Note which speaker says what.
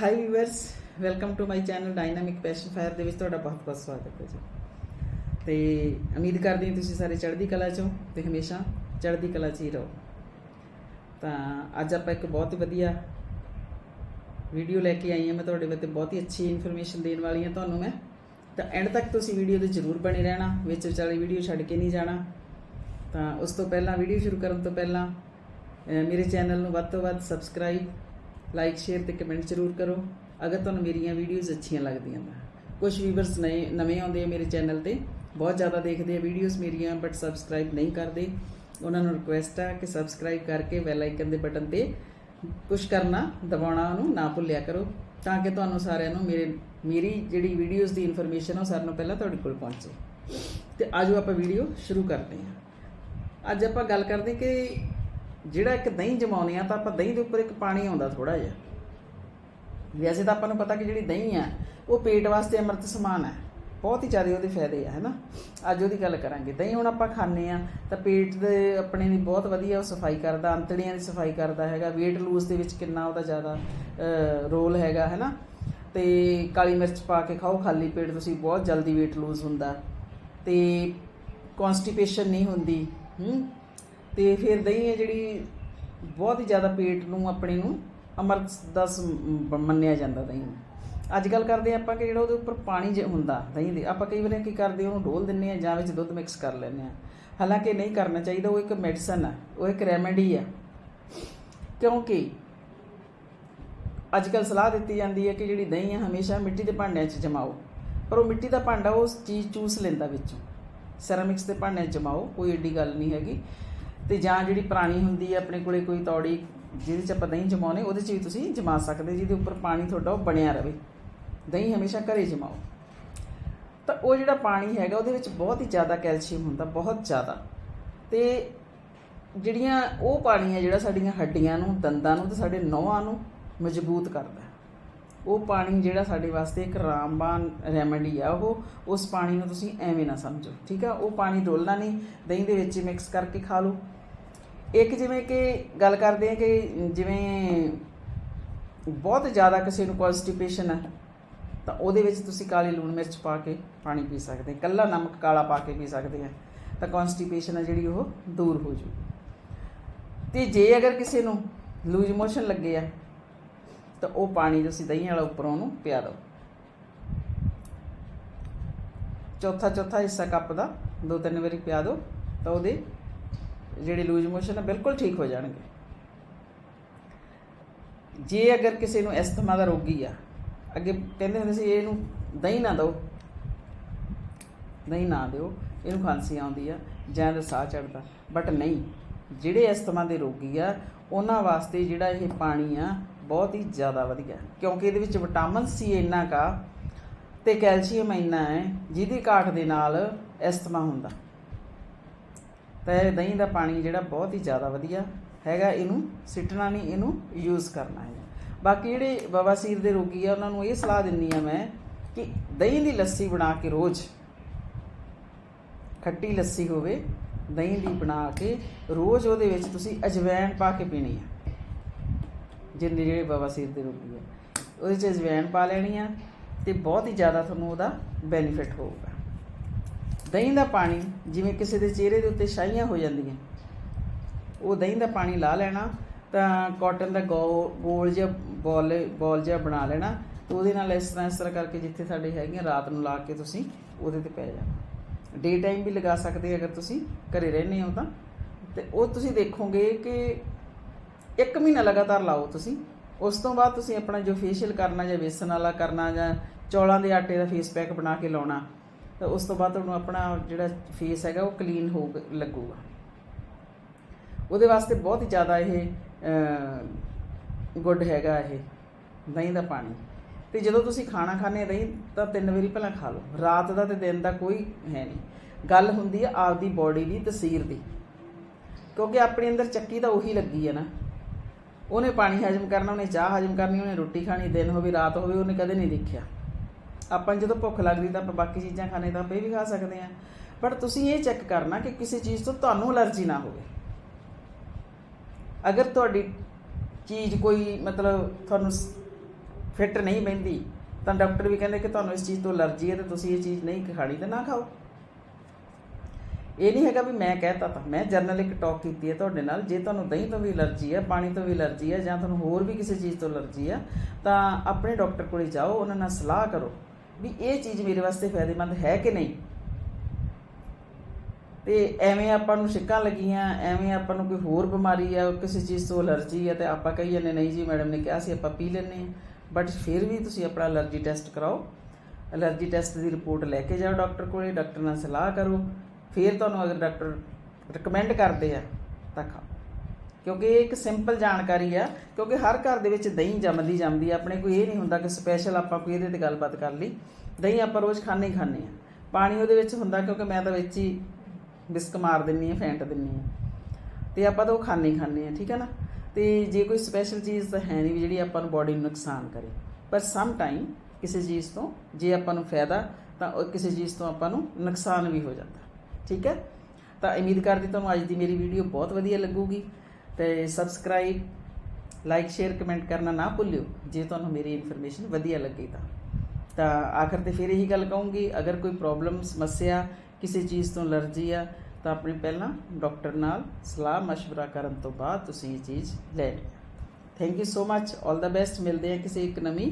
Speaker 1: Hi viewers welcome to my channel Dynamic Passion Fire ਦੇ ਵਿੱਚ ਤੁਹਾਡਾ ਬਹੁਤ ਬਹੁਤ ਸਵਾਗਤ ਹੈ ਜੀ। ਤੇ ਉਮੀਦ ਕਰਦੀ ਹਾਂ ਤੁਸੀਂ ਸਾਰੇ ਚੜ੍ਹਦੀ ਕਲਾ ਚੋਂ ਤੇ ਹਮੇਸ਼ਾ ਚੜ੍ਹਦੀ ਕਲਾ 'ਚ ਹੀ ਰਹੋ। ਤਾਂ ਅੱਜ ਆਪਾਂ ਇੱਕ ਬਹੁਤ ਹੀ ਵਧੀਆ ਵੀਡੀਓ ਲੈ ਕੇ ਆਈ ਹਾਂ। ਮੈਂ ਤੁਹਾਡੇ ਵਾਸਤੇ ਬਹੁਤ ਹੀ ਅੱਛੀ ਇਨਫੋਰਮੇਸ਼ਨ ਦੇਣ ਵਾਲੀ ਹਾਂ ਤੁਹਾਨੂੰ ਮੈਂ। ਤਾਂ ਐਂਡ ਤੱਕ ਤੁਸੀਂ ਵੀਡੀਓ ਦੇ ਜ਼ਰੂਰ ਬਣੇ ਰਹਿਣਾ। ਵਿੱਚ ਵਿਚਾਲੇ ਵੀਡੀਓ ਛੱਡ ਕੇ ਨਹੀਂ ਜਾਣਾ। ਤਾਂ ਉਸ ਤੋਂ ਪਹਿਲਾਂ ਵੀਡੀਓ ਸ਼ੁਰੂ ਕਰਨ ਤੋਂ ਪਹਿਲਾਂ ਮੇਰੇ ਚੈਨਲ ਨੂੰ ਵੱਧ ਤੋਂ ਵੱਧ ਸਬਸਕ੍ਰਾਈਬ ਲਾਈਕ ਸ਼ੇਅਰ ਤੇ ਕਮੈਂਟ ਜ਼ਰੂਰ ਕਰੋ। ਅਗਰ ਤੁਹਾਨੂੰ ਮੇਰੀਆਂ ਵੀਡੀਓਜ਼ ਅੱਛੀਆਂ ਲੱਗਦੀਆਂ ਤਾਂ। ਕੁਝ ਵੀਵਰਸ ਨਵੇਂ ਨਵੇਂ ਆਉਂਦੇ ਆ ਮੇਰੇ ਚੈਨਲ ਤੇ, ਬਹੁਤ ਜ਼ਿਆਦਾ ਦੇਖਦੇ ਆ ਵੀਡੀਓਜ਼ ਮੇਰੀਆਂ ਬਟ ਸਬਸਕ੍ਰਾਈਬ ਨਹੀਂ ਕਰਦੇ। ਉਹਨਾਂ ਨੂੰ ਰਿਕੁਐਸਟ ਆ ਕਿ ਸਬਸਕ੍ਰਾਈਬ ਕਰਕੇ ਬੈਲ ਆਈਕਨ ਦੇ ਬਟਨ ਤੇ ਪੁਸ਼ ਕਰਨਾ, ਦਬਾਉਣਾ ਉਹਨੂੰ, ਨਾ ਭੁੱਲਿਆ ਕਰੋ, ਤਾਂ ਕਿ ਤੁਹਾਨੂੰ ਸਾਰਿਆਂ ਨੂੰ ਮੇਰੇ, ਮੇਰੀ ਜਿਹੜੀ ਵੀਡੀਓਜ਼ ਦੀ ਇਨਫੋਰਮੇਸ਼ਨ ਉਹ ਸਾਰਿਆਂ ਨੂੰ ਪਹਿਲਾਂ ਤੁਹਾਡੇ ਕੋਲ ਪਹੁੰਚੇ। ਤੇ ਆਜੋ ਆਪਾਂ ਵੀਡੀਓ ਸ਼ੁਰੂ ਕਰਦੇ ਹਾਂ। ਅੱਜ ਆਪਾਂ ਗੱਲ ਕਰਦੇ ਕਿ ਜਿਹੜਾ ਇੱਕ ਦਹੀਂ ਜਮਾਉਂਦੇ ਆ ਤਾਂ ਆਪਾਂ ਦਹੀਂ ਦੇ ਉੱਪਰ ਇੱਕ ਪਾਣੀ ਆਉਂਦਾ ਥੋੜਾ ਜਿਹਾ। ਵੈਸੇ ਤਾਂ ਆਪਾਂ ਨੂੰ ਪਤਾ ਕਿ ਜਿਹੜੀ ਦਹੀਂ ਆ, ਉਹ ਪੇਟ ਵਾਸਤੇ ਅੰਮ੍ਰਿਤ ਸਮਾਨ ਹੈ ਬਹੁਤ ਹੀ ਜ਼ਿਆਦਾ ਉਹਦੇ ਫਾਇਦੇ ਆ, ਹੈਨਾ? ਅੱਜ ਉਹਦੀ ਗੱਲ ਕਰਾਂਗੇ। ਦਹੀਂ ਹੁਣ ਆਪਾਂ ਖਾਂਦੇ ਆ, ਤਾਂ ਪੇਟ ਦੇ ਆਪਣੇ ਦੀ ਬਹੁਤ ਵਧੀਆ ਉਹ ਸਫ਼ਾਈ ਕਰਦਾ ਅੰਤੜੀਆਂ ਦੀ ਸਫ਼ਾਈ ਕਰਦਾ ਹੈਗਾ। weight lose ਦੇ ਵਿੱਚ ਕਿੰਨਾ ਉਹਦਾ ਜ਼ਿਆਦਾ ਰੋਲ ਹੈਗਾ, ਹੈਨਾ? ਤੇ ਕਾਲੀ ਮਿਰਚ ਪਾ ਕੇ ਖਾਓ, ਖਾਲੀ ਪੇਟ ਤੁਸੀਂ ਬਹੁਤ ਜਲਦੀ weight lose ਹੁੰਦਾ। ਤੇ ਕਨਸਟੀਪੇਸ਼ਨ ਨਹੀਂ ਹੁੰਦੀ, ਹੂੰ? ਤੇ ਫਿਰ ਦਹੀਂ ਹੈ ਜਿਹੜੀ ਬਹੁਤ ਹੀ ਜ਼ਿਆਦਾ ਪੇਟ ਨੂੰ ਆਪਣੇ ਨੂੰ ਅਮਰਤ ਦਾ ਸਮ- ਮੰਨਿਆ ਜਾਂਦਾ ਦਹੀਂ ਨੂੰ। ਅੱਜ ਕੱਲ ਕਰਦੇ ਆਪਾਂ ਕਿ ਜਿਹੜਾ ਉਹਦੇ ਉੱਪਰ ਪਾਣੀ ਜੇ ਹੁੰਦਾ ਦਹੀਂ ਦੇ, ਆਪਾਂ ਕਈ ਵਾਰ ਕੀ ਕਰਦੇ ਉਹਨੂੰ ਡੋਲ ਦਿੰਨੇ ਆ ਜਾਂ ਵਿੱਚ ਦੁੱਧ ਮਿਕਸ ਕਰ ਲੈਂਦੇ ਆ ਹਾਲਾਂਕਿ ਨਹੀਂ ਕਰਨਾ ਚਾਹੀਦਾ, ਉਹ ਇੱਕ ਮੈਡੀਸਨ ਆ, ਉਹ ਇੱਕ ਰੈਮੇਡੀ ਆ। ਕਿਉਂਕਿ ਅੱਜ ਕੱਲ ਸਲਾਹ ਦਿੱਤੀ ਜਾਂਦੀ ਹੈ ਕਿ ਜਿਹੜੀ ਦਹੀਂ ਆ, ਹਮੇਸ਼ਾ ਮਿੱਟੀ ਦੇ ਭਾਂਡਿਆਂ 'ਚ ਜਮਾਓ। ਪਰ ਉਹ ਮਿੱਟੀ ਦਾ ਭਾਂਡਾ ਉਸ ਚੀਜ਼ ਚੂਸ ਲੈਂਦਾ ਵਿੱਚੋਂ। ਸੈਰਾਮਿਕਸ ਦੇ ਭਾਂਡਿਆਂ 'ਚ ਜਮਾਓ, ਕੋਈ ਏਡੀ ਗੱਲ ਨਹੀਂ ਹੈਗੀ। ਤੇ ਜਾਂ ਜਿਹੜੀ ਪੁਰਾਣੀ ਹੁੰਦੀ ਹੈ, ਆਪਣੇ ਕੋਲੇ ਕੋਈ ਤੌੜੀ ਜਿਹਦੇ 'ਚ ਆਪਾਂ ਦਹੀਂ ਜਮਾਉਨੇ ਉਹਦੇ 'ਚ ਵੀ ਤੁਸੀਂ ਜਮਾ ਸਕਦੇ, ਜਿਹਦੇ ਉੱਪਰ ਪਾਣੀ ਤੁਹਾਡਾ ਉਹ ਬਣਿਆ ਰਵੇ ਦਹੀਂ ਹਮੇਸ਼ਾ ਘਰੇ ਜਮਾਓ। ਤਾਂ ਉਹ ਜਿਹੜਾ ਪਾਣੀ ਹੈਗਾ, ਉਹਦੇ ਵਿੱਚ ਬਹੁਤ ਹੀ ਜ਼ਿਆਦਾ ਕੈਲਸ਼ੀਅਮ ਹੁੰਦਾ, ਬਹੁਤ ਜ਼ਿਆਦਾ। ਤੇ ਜਿਹੜੀਆਂ ਉਹ ਪਾਣੀ ਹੈ ਜਿਹੜਾ ਸਾਡੀਆਂ ਹੱਡੀਆਂ ਨੂੰ, ਦੰਦਾਂ ਨੂੰ ਤੇ ਸਾਡੇ ਨੋਹਾਂ ਨੂੰ ਮਜ਼ਬੂਤ ਕਰਦਾ ਉਹ ਪਾਣੀ ਜਿਹੜਾ ਸਾਡੇ ਵਾਸਤੇ ਇੱਕ ਰਾਮਬਾਨ ਰੈਮੇਡੀ ਆ, ਉਹ ਉਸ ਪਾਣੀ ਨੂੰ ਤੁਸੀਂ ਐਵੇਂ ਨਾ ਸਮਝੋ, ਠੀਕ ਆ? ਉਹ ਪਾਣੀ ਡੋਲਣਾ ਨਹੀਂ, ਦਹੀਂ ਦੇ ਵਿੱਚ ਮਿਕਸ ਕਰਕੇ ਖਾ ਲਓ। ਇੱਕ ਜਿਵੇਂ ਕਿ ਗੱਲ ਕਰਦੇ ਆ ਕਿ ਜਿਵੇਂ ਬਹੁਤ ਜ਼ਿਆਦਾ ਕਿਸੇ ਨੂੰ ਕਨਸਟੀਪੇਸ਼ਨ ਹੈ ਤਾਂ ਉਹਦੇ ਵਿੱਚ ਤੁਸੀਂ ਕਾਲੀ ਲੂਣ ਮਿਰਚ ਪਾ ਕੇ ਪਾਣੀ ਪੀ ਸਕਦੇ ਕੱਲਾ ਨਮਕ ਕਾਲਾ ਪਾ ਕੇ ਪੀ ਸਕਦੇ ਆ ਤਾਂ ਕਨਸਟੀਪੇਸ਼ਨ ਹੈ ਜਿਹੜੀ ਉਹ ਦੂਰ ਹੋ ਜੂ। ਤੇ ਜੇ ਅਗਰ ਕਿਸੇ ਨੂੰ ਲੂਜ ਮੋਸ਼ਨ ਲੱਗੇ ਆ, ਤਾਂ ਉਹ ਪਾਣੀ ਤੁਸੀਂ ਦਹੀਂ ਵਾਲਾ ਉੱਪਰੋਂ ਉਹਨੂੰ ਪਿਆ ਦਿਓ। ਚੌਥਾ ਚੌਥਾ ਹਿੱਸਾ ਕੱਪ ਦਾ ਦੋ ਤਿੰਨ ਵਾਰੀ ਪਿਆ ਦਿਓ, ਤਾਂ ਉਹਦੇ ਜਿਹੜੇ ਲੂਜ ਮੋਸ਼ਨ ਆ, ਬਿਲਕੁਲ ਠੀਕ ਹੋ ਜਾਣਗੇ। ਜੇ ਅਗਰ ਕਿਸੇ ਨੂੰ ਅਸਥਮਾ ਦਾ ਰੋਗੀ ਆ, ਅੱਗੇ ਕਹਿੰਦੇ ਹੁੰਦੇ ਸੀ, ਇਹਨੂੰ ਦਹੀਂ ਨਾ ਦਿਓ। ਦਹੀਂ ਨਾ ਦਿਓ, ਇਹਨੂੰ ਖਾਂਸੀ ਆਉਂਦੀ ਆ ਜਾਂ ਇਹਦਾ ਸਾਹ ਚੜਦਾ। ਬਟ ਨਹੀਂ, ਜਿਹੜੇ ਅਸਥਮਾ ਦੇ ਰੋਗੀ ਆ, ਉਹਨਾਂ ਵਾਸਤੇ ਜਿਹੜਾ ਇਹ ਪਾਣੀ ਆ, ਬਹੁਤ ਹੀ ਜ਼ਿਆਦਾ ਵਧੀਆ। ਕਿਉਂਕਿ ਇਹਦੇ ਵਿੱਚ ਵਿਟਾਮਿਨ ਸੀ ਇੰਨਾ ਕਾ ਤੇ ਕੈਲਸ਼ੀਅਮ ਇੰਨਾ ਹੈ, ਜਿਹਦੀ ਘਾਟ ਦੇ ਨਾਲ ਅਸਥਮਾ ਹੁੰਦਾ। ਤਾਂ ਇਹ ਦਹੀਂ ਦਾ ਪਾਣੀ ਜਿਹੜਾ ਬਹੁਤ ਹੀ ਜ਼ਿਆਦਾ ਵਧੀਆ ਹੈਗਾ, ਇਹਨੂੰ ਸਿੱਟਣਾ ਨਹੀਂ, ਇਹਨੂੰ ਯੂਜ਼ ਕਰਨਾ ਹੈ। ਬਾਕੀ ਜਿਹੜੇ ਬਵਾਸੀਰ ਦੇ ਰੋਗੀ ਆ, ਉਹਨਾਂ ਨੂੰ ਇਹ ਸਲਾਹ ਦਿੰਨੀ ਆ ਮੈਂ ਕਿ ਦਹੀਂ ਦੀ ਲੱਸੀ ਬਣਾ ਕੇ ਰੋਜ਼ ਖੱਟੀ ਲੱਸੀ ਹੋਵੇ, ਦਹੀਂ ਦੀ ਬਣਾ ਕੇ ਰੋਜ਼ ਉਹਦੇ ਵਿੱਚ ਤੁਸੀਂ ਅਜਵੈਣ ਪਾ ਕੇ ਪੀਣੀ ਆ। ਜਿੰਨੇ ਜਿਹੜੇ ਬਵਾਸੀਰ ਦੇ ਰੋਗੀ ਆ, ਉਹਦੇ 'ਚ ਅਜਵੈਣ ਪਾ ਲੈਣੀ ਆ ਤੇ ਬਹੁਤ ਹੀ ਜ਼ਿਆਦਾ ਤੁਹਾਨੂੰ ਉਹਦਾ ਬੈਨੀਫਿਟ ਹੋਊਗਾ। ਦਹੀਂ ਦਾ ਪਾਣੀ ਜਿਵੇਂ ਕਿਸੇ ਦੇ ਚਿਹਰੇ ਦੇ ਉੱਤੇ ਛਾਈਆਂ ਹੋ ਜਾਂਦੀਆਂ, ਉਹ ਦਹੀਂ ਦਾ ਪਾਣੀ ਲਾ ਲੈਣਾ, ਤਾਂ ਕਾਟਨ ਦਾ ਗੋ- ਗੋਲ ਜਿਹਾ ਬੋਲ ਬੋਲ ਜਿਹਾ ਬਣਾ ਲੈਣਾ, ਤੇ ਉਹਦੇ ਨਾਲ ਇਸ ਤਰ੍ਹਾਂ ਇਸ ਤਰ੍ਹਾਂ ਕਰਕੇ ਜਿੱਥੇ ਸਾਡੇ ਹੈਗੀਆਂ ਰਾਤ ਨੂੰ ਲਾ ਕੇ ਤੁਸੀਂ ਉਹਦੇ ਤੇ ਪੈ ਜਾਣਾ। ਡੇ ਟਾਈਮ ਵੀ ਲਗਾ ਸਕਦੇ ਅਗਰ ਤੁਸੀਂ, ਘਰੇ ਰਹਿੰਦੇ ਹੋ ਤਾਂ। ਤੇ ਉਹ ਤੁਸੀਂ ਦੇਖੋਗੇ ਕਿ ਇੱਕ ਮਹੀਨਾ ਲਗਾਤਾਰ ਲਾਓ ਤੁਸੀਂ। ਉਸ ਤੋਂ ਬਾਅਦ ਤੁਸੀਂ ਆਪਣਾ ਜੋ ਫੇਸ਼ੀਅਲ ਕਰਨਾ ਜਾਂ ਵੇਸਣ ਵਾਲਾ ਕਰਨਾ ਜਾਂ ਚੌਲਾਂ ਦੇ ਆਟੇ ਦਾ ਫੇਸ ਪੈਕ ਬਣਾ ਕੇ ਲਾਉਣਾ ਤਾਂ ਉਸ ਤੋਂ ਬਾਅਦ ਤੁਹਾਨੂੰ ਆਪਣਾ ਜਿਹੜਾ ਫੇਸ ਹੈਗਾ ਉਹ ਕਲੀਨ ਹੋ ਲੱਗੂਗਾ। ਉਹਦੇ ਵਾਸਤੇ ਬਹੁਤ ਹੀ ਜ਼ਿਆਦਾ ਇਹ ਗੁੱਡ ਹੈਗਾ ਇਹ, ਦਹੀਂ ਦਾ ਪਾਣੀ। ਤੇ ਜਦੋਂ ਤੁਸੀਂ ਖਾਣਾ ਖਾਣੇ ਰਹੀ ਤਾਂ ਤਿੰਨ ਵਾਰੀ ਪਹਿਲਾਂ ਖਾ ਲਓ। ਰਾਤ ਦਾ ਤੇ ਦਿਨ ਦਾ ਕੋਈ ਹੈ ਨਹੀਂ। ਗੱਲ ਹੁੰਦੀ ਆ ਆਪਦੀ ਬਾਡੀ ਦੀ, ਤਸੀਰ ਦੀ। ਕਿਉਂਕਿ ਆਪਣੇ ਅੰਦਰ ਚੱਕੀ ਤਾਂ ਉਹੀ ਲੱਗੀ ਹੈ ਨਾ। ਉਹਨੇ ਪਾਣੀ ਹਜਮ ਕਰਨਾ, ਉਹਨੇ ਚਾਹ ਹਜਮ ਕਰਨੀ, ਉਹਨੇ ਰੋਟੀ ਖਾਣੀ, ਦਿਨ ਹੋਵੇ, ਰਾਤ ਹੋਵੇ, ਉਹਨੇ ਕਦੇ ਨਹੀਂ ਦੇਖਿਆ। ਆਪਾਂ ਜਦੋਂ ਭੁੱਖ ਲੱਗਦੀ ਤਾਂ ਆਪਾਂ ਬਾਕੀ ਚੀਜ਼ਾਂ ਖਾਣੇ ਤਾਂ ਆਪਾਂ ਇਹ ਵੀ ਖਾ ਸਕਦੇ ਆ ਬਟ ਤੁਸੀਂ ਇਹ ਚੈੱਕ ਕਰਨਾ ਕਿ ਕਿਸੇ ਚੀਜ਼ ਤੋਂ ਤੁਹਾਨੂੰ ਅਲਰਜੀ ਨਾ ਹੋਵੇ। ਅਗਰ ਤੁਹਾਡੀ ਚੀਜ਼ ਕੋਈ ਮਤਲਬ ਤੁਹਾਨੂੰ ਫਿੱਟ ਨਹੀਂ ਬਹਿੰਦੀ, ਤਾਂ ਡਾਕਟਰ ਵੀ ਕਹਿੰਦੇ ਕਿ ਤੁਹਾਨੂੰ ਇਸ ਚੀਜ਼ ਤੋਂ ਅਲਰਜੀ ਹੈ ਤੇ ਤੁਸੀਂ ਇਹ ਚੀਜ਼ ਨਹੀਂ ਖਾਣੀ ਤਾਂ ਨਾ ਖਾਓ। ਇਹ ਨਹੀਂ ਹੈਗਾ ਵੀ ਮੈਂ ਕਹਿਤਾ ਤਾਂ। ਮੈਂ ਜਰਨਲ ਇੱਕ ਟਾਕ ਕੀਤੀ ਹੈ ਤੁਹਾਡੇ ਨਾਲ। ਜੇ ਤੁਹਾਨੂੰ ਦਹੀਂ ਤੋਂ ਵੀ ਅਲਰਜੀ ਹੈ, ਪਾਣੀ ਤੋਂ ਵੀ ਅਲਰਜੀ ਹੈ ਜਾਂ ਤੁਹਾਨੂੰ ਹੋਰ ਵੀ ਕਿਸੇ ਚੀਜ਼ ਤੋਂ ਅਲਰਜੀ ਹੈ, ਤਾਂ ਆਪਣੇ ਡਾਕਟਰ ਕੋਲ ਜਾਓ, ਉਹਨਾਂ ਨਾਲ ਸਲਾਹ ਕਰੋ। ਵੀ ਇਹ ਚੀਜ਼ ਮੇਰੇ ਵਾਸਤੇ ਫਾਇਦੇਮੰਦ ਹੈ ਕਿ ਨਹੀਂ? ਤੇ ਐਵੇਂ ਆਪਾਂ ਨੂੰ ਛਿੱਕਾਂ ਲੱਗੀਆਂ, ਐਵੇਂ ਆਪਾਂ ਨੂੰ ਕੋਈ ਹੋਰ ਬਿਮਾਰੀ ਆ ਕਿਸੇ ਚੀਜ਼ ਤੋਂ ਅਲਰਜੀ ਆ ਤੇ ਆਪਾਂ ਕਹੀ ਜਾਂਦੇ, ਨਹੀਂ ਜੀ, ਮੈਡਮ ਨੇ ਕਿਹਾ ਸੀ ਆਪਾਂ ਪੀ ਲੈਂਦੇ ਹਾਂ। ਬਟ ਫਿਰ ਵੀ ਤੁਸੀਂ ਆਪਣਾ ਅਲਰਜੀ ਟੈਸਟ ਕਰਾਓ। ਅਲਰਜੀ ਟੈਸਟ ਦੀ ਰਿਪੋਰਟ ਲੈ ਕੇ ਜਾਓ ਡਾਕਟਰ ਕੋਲੇ, ਡਾਕਟਰ ਨਾਲ ਸਲਾਹ ਕਰੋ। ਫਿਰ ਤੁਹਾਨੂੰ ਅਗਰ ਡਾਕਟਰ ਰეკਮੈਂਡ ਕਰਦੇ ਆ, ਤਾਂ ਖਾਓ। ਕਿਉਂਕਿ ਇਹ ਇੱਕ ਸਿੰਪਲ ਜਾਣਕਾਰੀ ਆ, ਕਿਉਂਕਿ ਹਰ ਘਰ ਦੇ ਵਿੱਚ ਦਹੀਂ ਜੰਮਦੀ ਜੰਮਦੀ ਆ। ਆਪਣੇ ਕੋਈ ਇਹ ਨਹੀਂ ਹੁੰਦਾ ਕਿ ਸਪੈਸ਼ਲ ਆਪਾਂ ਕੋਈ ਇਹਦੇ ਤੇ ਗੱਲਬਾਤ ਕਰ ਲਈ। ਦਹੀਂ ਆਪਾਂ ਰੋਜ਼ ਖਾਣੇ ਹੀ ਖਾਣੇ ਆ। ਪਾਣੀ ਉਹਦੇ ਵਿੱਚ ਹੁੰਦਾ ਕਿਉਂਕਿ ਮੈਂ ਤਾਂ ਵਿੱਚ ਹੀ ਬਿਸਕ ਮਾਰ ਦਿੰਨੀ ਆ, ਫੈਂਟ ਦਿੰਨੀ ਆ। ਤੇ ਆਪਾਂ ਤਾਂ ਉਹ ਖਾਣੇ ਹੀ ਖਾਣੇ ਆ, ਠੀਕ ਹੈ ਨਾ? ਤੇ ਜੇ ਕੋਈ ਸਪੈਸ਼ਲ ਚੀਜ਼ ਤਾਂ ਹੈ ਨਹੀਂ ਵੀ ਜਿਹੜੀ ਆਪਾਂ ਨੂੰ ਬਾਡੀ ਨੂੰ ਨੁਕਸਾਨ ਕਰੇ। ਪਰ ਸਮ ਟਾਈਮ ਕਿਸੇ ਚੀਜ਼ ਤੋਂ ਜੇ ਆਪਾਂ ਨੂੰ ਫਾਇਦਾ, ਤਾਂ ਕਿਸੇ ਚੀਜ਼ ਤੋਂ ਆਪਾਂ ਨੂੰ ਨੁਕਸਾਨ ਵੀ ਹੋ ਜਾਂਦਾ। ਠੀਕ ਹੈ ਤਾਂ ਉਮੀਦ ਕਰਦੀ ਤੁਹਾਨੂੰ ਅੱਜ ਦੀ ਮੇਰੀ ਵੀਡੀਓ ਬਹੁਤ ਵਧੀਆ ਲੱਗੂਗੀ। ਤੇ ਸਬਸਕ੍ਰਾਈਬ ਲਾਈਕ ਸ਼ੇਅਰ ਕਮੈਂਟ ਕਰਨਾ ਨਾ ਭੁੱਲਿਓ ਜੇ ਤੁਹਾਨੂੰ ਮੇਰੀ ਇਨਫੋਰਮੇਸ਼ਨ ਵਧੀਆ ਲੱਗੀ ਤਾਂ ਤਾਂ ਆਖਰ ਤੇ ਫਿਰ ਇਹੀ ਗੱਲ ਕਹੂੰਗੀ ਅਗਰ ਕੋਈ ਪ੍ਰੋਬਲਮ ਸਮੱਸਿਆ ਕਿਸੇ ਚੀਜ਼ ਤੋਂ ਅਲਰਜੀ ਆ ਤਾਂ ਆਪਣੇ ਪਹਿਲਾਂ ਡਾਕਟਰ ਨਾਲ ਸਲਾਹ مشورہ ਕਰਨ ਤੋਂ ਬਾਅਦ ਤੁਸੀਂ ਇਹ ਚੀਜ਼ ਲੈ ਲਓ ਥੈਂਕ ਯੂ ਸੋ ਮੱਚ 올 ਦਾ ਬੈਸਟ ਮਿਲਦੇ ਹਾਂ ਕਿਸੇ ਇੱਕ ਨਵੀਂ